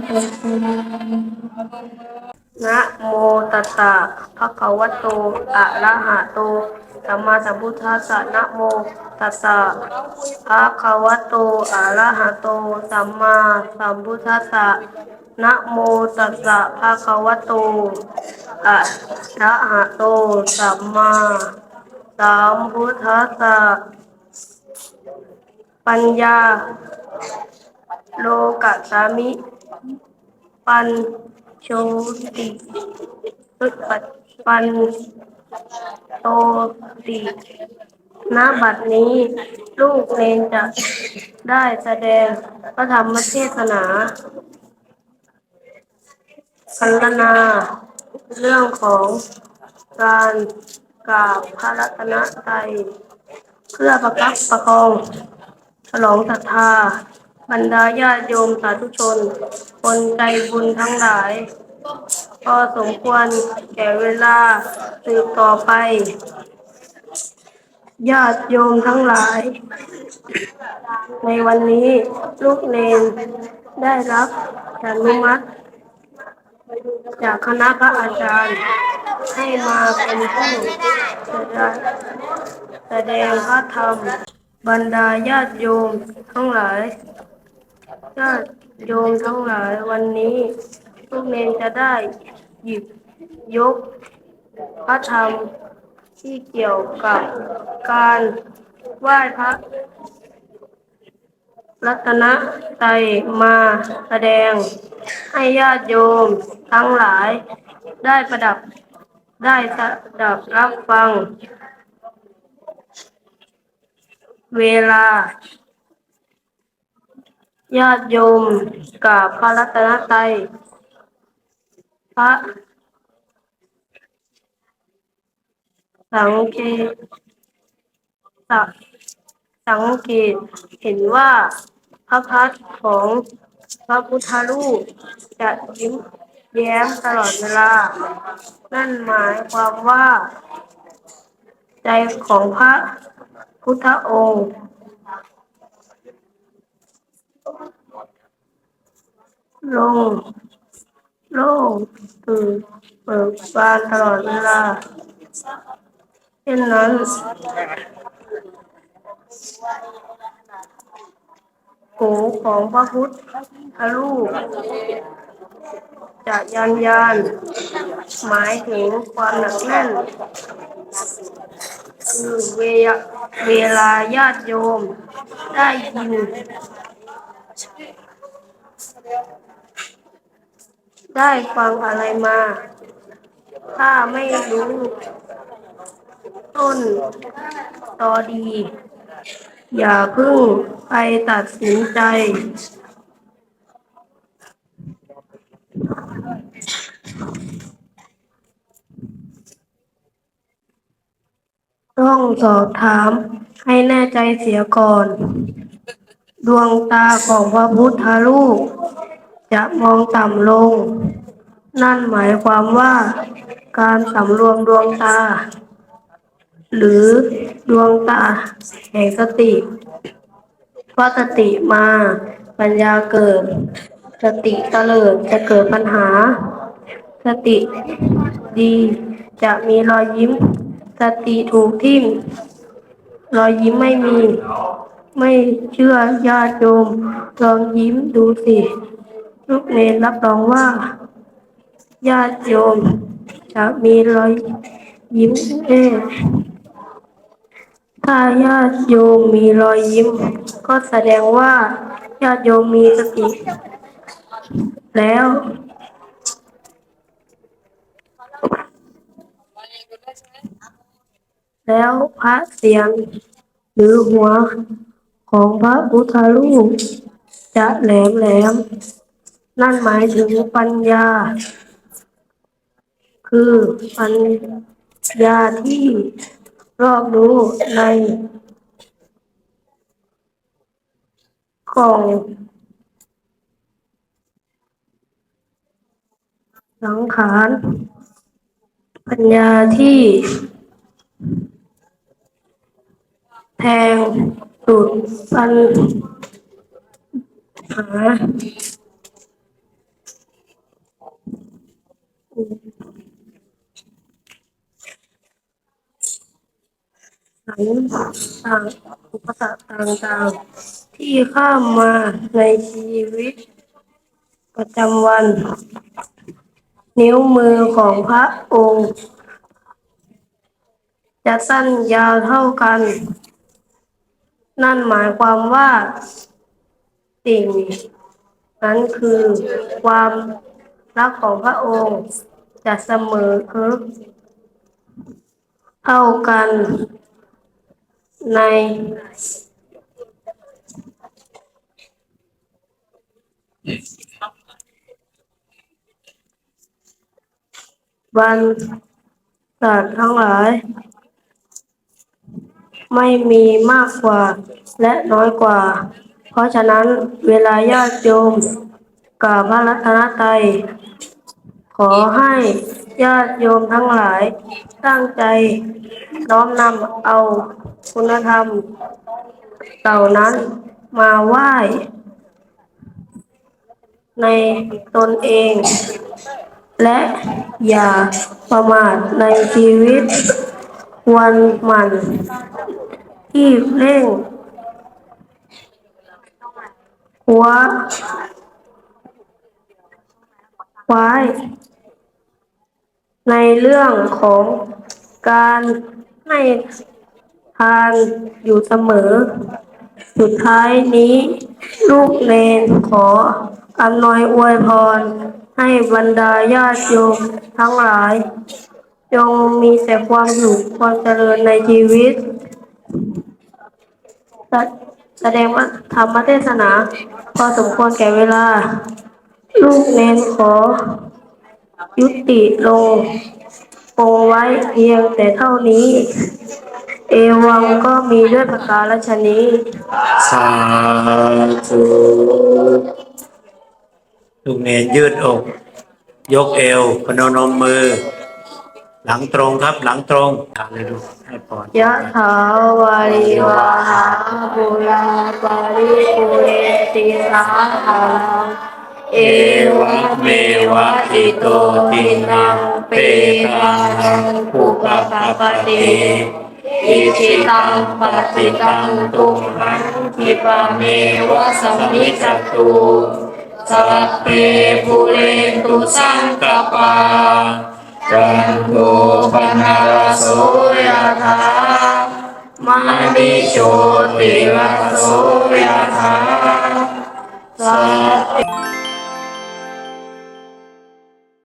นาอาจตังสังเกหาสัพพังอาริชามตตะโมตัสสะภะคะวะโต อะระหะโต สัมมาสัมพุทธัสสะนะโมตัสสะภะคะวะโต อะระหะโต สัมมาสัมพุทธัสสะนะโมตัสสะภะคะวะโต อะระหะโต สัมมาสัมพุทธัสสะปัญญา โลกัสสามิ ปัญโชติปปัดปันโตติณบัดนี้ ลูกเนนจะได้แสดงพระธรรมเทศนาคัลนาเรื่องของการกราบพระรัตนตรัยเพื่อประคับประคอง ฉลองศรัทธา บรรดาญาติโยมสาธุชน คนใจบุญทั้งหลายพอสมควรแก่เวลาสืบต่อไป ญาติโยมทั้งหลาย ในวันนี้ลูกเนนได้รับอนุมัติจากคณะพระอาจารย์ให้มาเป็นผู้แสดงแสดงพระธรรมบรรดาญาติโยมทั้งหลาย ญาติโยมทั้งหลายวันนี้ลูกเนนจะได้หยิบยกพระธรรมที่เกี่ยวกับการไหว้พระรัตนไตรมาแสดง ให้ญาติโยมทั้งหลายได้ประดับได้สดับรับฟัง เวลา ญาติโยมกราบพระรัตนตรัยพระสังเกตสังเกตเห็นว่าพระพักของพระพุทธรูปจะยิ้มแย้มตลอดเวลา นั่นหมายความว่า ใจของพระพุทธองค์ โล่งโล่งตื่นเบิกบานตลอดเวลาเช่นนั้นหูของพระพุทธรูปจะยันยานหมายถึงความหนักแน่น คือเวลาเวลาญาติโยมได้ยิน ได้ฟังอะไรมา ถ้าไม่รู้ ต้นตอดี อย่าเพิ่งไปตัดสินใจ ต้องสอบถามให้แน่ใจเสียก่อน ดวงตาของพระพุทธรูป จะมองต่ำลง นั่นหมายความว่าการสำรวมดวงตา หรือดวงตาแห่งสติเพราะสติมาปัญญาเกิด สติเตลิดจะเกิดปัญหา สติดีจะมีรอยยิ้ม สติถูกทิ่มรอยยิ้มไม่มี ไม่เชื่อญาติโยมลองยิ้มดูสิ ลูกเนรรับรองว่าญาติโยมจะมีรอยยิ้มแน่ถ้าญาติโยมมีรอยยิ้ม ก็แสดงว่าญาติโยมมีสติ แล้ว แล้วพระเสียง หรือหัวของพระพุทธรูปจะแหลมแหลม นั่นหมายถึงปัญญา คือปัญญาที่รอบรู้ในกล่องสังขารปัญญาที่ แทงสุดปัญหา สังต่างอุปสรรคต่างๆ ที่ข้ามมาในชีวิต ประจำวัน นิ้วมือของพระองค์ จะสั้นยาวเท่ากัน นั่นหมายความว่า สิ่ง นั้นคือความรักของพระองค์จะเสมอเท่ากัน ในบรรสัตว์ทั้งหลาย ไม่มีมากกว่า และน้อยกว่า เพราะฉะนั้นเวลาญาติโยมกราบพระรัตนตรัยขอให้ญาติโยมทั้งหลายตั้งใจน้อมนำเอา คุณธรรมเหล่านั้นมาไหว้ในตนเอง และอย่าประมาทในชีวิต วันมัน ที่เร่งหัวไว้ในเรื่องของการให้ ทานอยู่เสมอ สุดท้ายนี้ ลูกเนนขออำนวยอวยพร ให้บรรดาญาติโยมทั้งหลาย จงมีแต่ความสุขความเจริญในชีวิต แสดงว่าธรรมเทศนา พอสมควรแก่เวลา ลูกเนนขอ ยุติลงคงไว้เพียงแต่เท่านี้ เอวังก็มีด้วยประการฉนี้สาธุลูกเนรยืดอก ยกเอวพนมมือ หลังตรงครับ หลังตรงทานเลยลูกให้พรยะถาวาริวาหาปุราปาริปุเรติสาหาเอเอวะวะเมเมวะวะอิอิโตโตทิทินันังงเปเปตาตานันังงปุปุปปปะปะปะปะเตเต อิจิตังปฏิตังตุมังทิปะเมวะสมิจตุสัพเพปุเรนตุสังกปาจันโทปนาโสุยธามณิโชติลโสยธาสัพติ